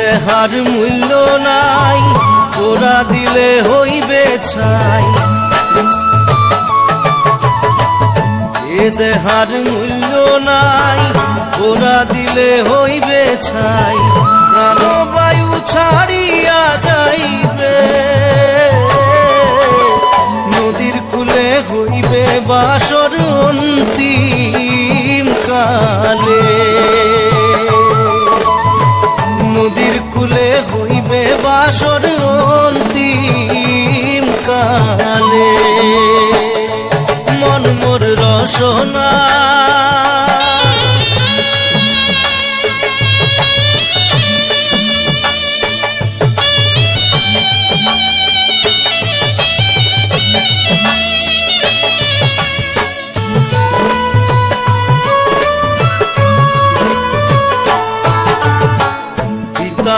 দেহার মূল্য নাই তোরা দিলে হইবে ছাই। এ দেহার মূল্য নাই তোরা দিলে হইবে ছাই। প্রাণবায়ু বাসর অন্তিম কালে। মন মোর রসনা।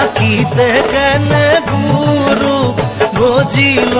থাকিতে কেন গুরু বুঝিল